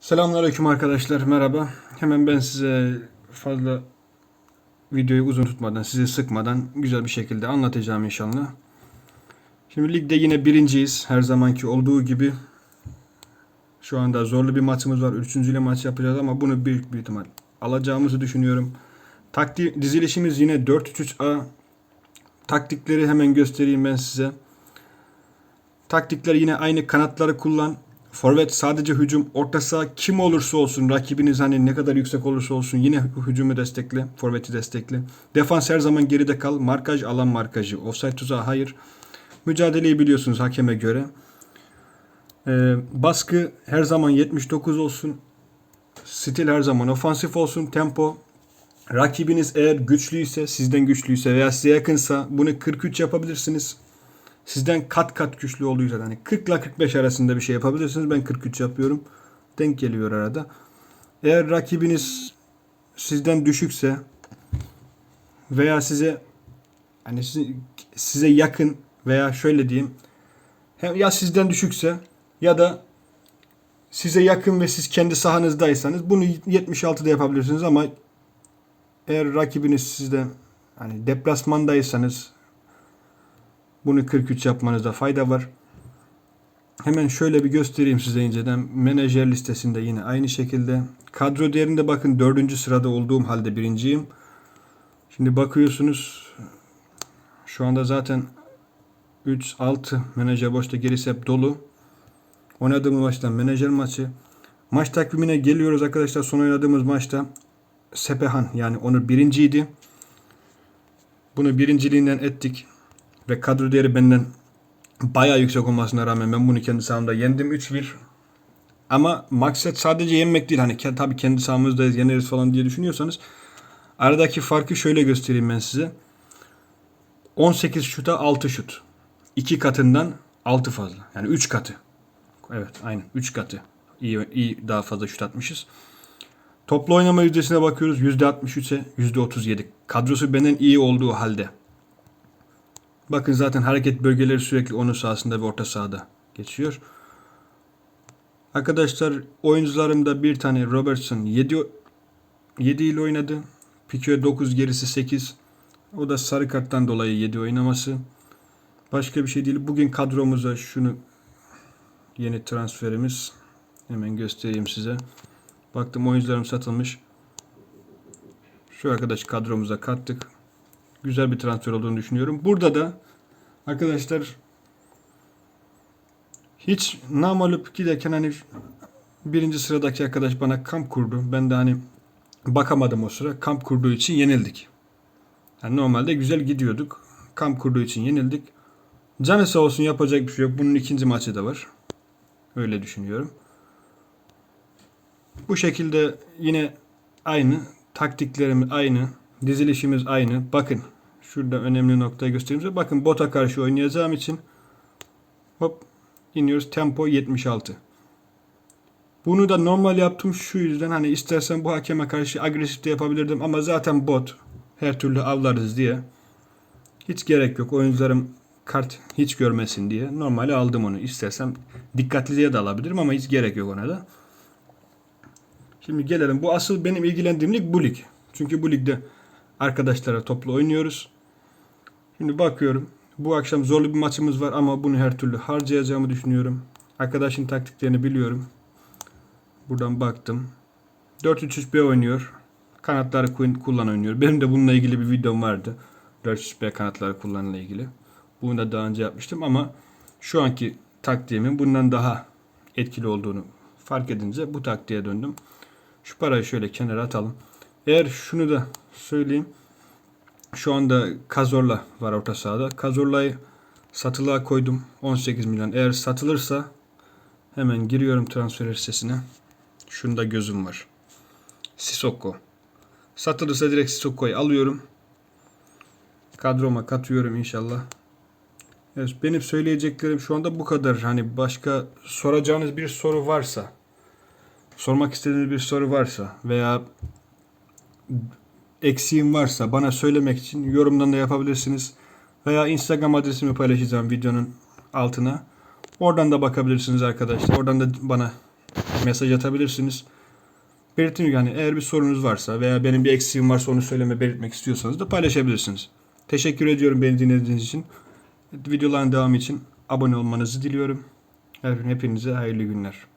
Selamünaleyküm arkadaşlar. Merhaba. Hemen ben size fazla videoyu uzun tutmadan, sizi sıkmadan güzel bir şekilde anlatacağım inşallah. Şimdi ligde yine birinciyiz. Her zamanki olduğu gibi. Şu anda zorlu bir maçımız var. Üçüncüyle maç yapacağız ama bunu büyük bir ihtimal alacağımızı düşünüyorum. Taktik dizilişimiz yine 4-3-3-A. Taktikleri hemen göstereyim ben size. Taktikler yine aynı kanatları kullan. Forvet sadece hücum, orta saha kim olursa olsun rakibiniz hani ne kadar yüksek olursa olsun yine hücumu destekle, forveti destekle. Defans her zaman geride kal. Markaj alan markajı. Offside tuzağı hayır. Mücadeleyi biliyorsunuz hakeme göre. Ee, baskı her zaman 79 olsun. Stil her zaman ofansif olsun. Tempo. Rakibiniz eğer güçlüyse, sizden güçlüyse veya size yakınsa bunu 43 yapabilirsiniz sizden kat kat güçlü olduysa hani 40 ile 45 arasında bir şey yapabilirsiniz. Ben 43 yapıyorum. Denk geliyor arada. Eğer rakibiniz sizden düşükse veya size hani size, yakın veya şöyle diyeyim hem ya sizden düşükse ya da size yakın ve siz kendi sahanızdaysanız bunu 76'da yapabilirsiniz ama eğer rakibiniz sizden hani deplasmandaysanız bunu 43 yapmanızda fayda var. Hemen şöyle bir göstereyim size inceden. Menajer listesinde yine aynı şekilde. Kadro değerinde bakın 4. sırada olduğum halde birinciyim. Şimdi bakıyorsunuz şu anda zaten 3, 6 menajer boşta gerisi hep dolu. Oynadığımız maçtan menajer maçı. Maç takvimine geliyoruz arkadaşlar. Son oynadığımız maçta Sepehan yani Onur birinciydi. Bunu birinciliğinden ettik ve kadro değeri benden bayağı yüksek olmasına rağmen ben bunu kendi sahamda yendim 3-1. Ama maksat sadece yenmek değil. Hani tabii kendi sahamızdayız yeneriz falan diye düşünüyorsanız aradaki farkı şöyle göstereyim ben size. 18 şuta 6 şut. 2 katından 6 fazla. Yani 3 katı. Evet aynen 3 katı. İyi, iyi daha fazla şut atmışız. Toplu oynama yüzdesine bakıyoruz. %63 ise %37. Kadrosu benden iyi olduğu halde. Bakın zaten hareket bölgeleri sürekli onun sahasında ve orta sahada geçiyor. Arkadaşlar oyuncularımda bir tane Robertson 7 7 ile oynadı. Pique 9 gerisi 8. O da sarı karttan dolayı 7 oynaması. Başka bir şey değil. Bugün kadromuza şunu yeni transferimiz hemen göstereyim size. Baktım oyuncularım satılmış. Şu arkadaş kadromuza kattık güzel bir transfer olduğunu düşünüyorum. Burada da arkadaşlar hiç namalup giderken hani birinci sıradaki arkadaş bana kamp kurdu. Ben de hani bakamadım o sıra. Kamp kurduğu için yenildik. Yani normalde güzel gidiyorduk. Kamp kurduğu için yenildik. Canı sağ olsun yapacak bir şey yok. Bunun ikinci maçı da var. Öyle düşünüyorum. Bu şekilde yine aynı. Taktiklerimiz aynı. Dizilişimiz aynı. Bakın şurada önemli noktayı göstereyim size. Bakın bota karşı oynayacağım için hop iniyoruz. Tempo 76. Bunu da normal yaptım şu yüzden hani istersen bu hakeme karşı agresif de yapabilirdim ama zaten bot her türlü avlarız diye hiç gerek yok. Oyuncularım kart hiç görmesin diye normali aldım onu. İstersem dikkatliye de alabilirim ama hiç gerek yok ona da. Şimdi gelelim. Bu asıl benim ilgilendiğim lig bu lig. Çünkü bu ligde arkadaşlara toplu oynuyoruz. Şimdi bakıyorum. Bu akşam zorlu bir maçımız var ama bunu her türlü harcayacağımı düşünüyorum. Arkadaşın taktiklerini biliyorum. Buradan baktım. 4-3-3-B oynuyor. Kanatları kullan oynuyor. Benim de bununla ilgili bir videom vardı. 4-3-3-B kanatları kullanla ilgili. Bunu da daha önce yapmıştım ama şu anki taktiğimin bundan daha etkili olduğunu fark edince bu taktiğe döndüm. Şu parayı şöyle kenara atalım. Eğer şunu da söyleyeyim. Şu anda Kazorla var orta sahada. Kazorla'yı satılığa koydum. 18 milyon. Eğer satılırsa hemen giriyorum transfer listesine. Şunda gözüm var. Sissoko. Satılırsa direkt Sissoko'yu alıyorum. Kadroma katıyorum inşallah. Evet, benim söyleyeceklerim şu anda bu kadar. Hani başka soracağınız bir soru varsa, sormak istediğiniz bir soru varsa veya eksiğim varsa bana söylemek için yorumdan da yapabilirsiniz. Veya Instagram adresimi paylaşacağım videonun altına. Oradan da bakabilirsiniz arkadaşlar. Oradan da bana mesaj atabilirsiniz. Belirtin yani eğer bir sorunuz varsa veya benim bir eksiğim varsa onu söyleme belirtmek istiyorsanız da paylaşabilirsiniz. Teşekkür ediyorum beni dinlediğiniz için. Videoların devamı için abone olmanızı diliyorum. Hepinize hayırlı günler.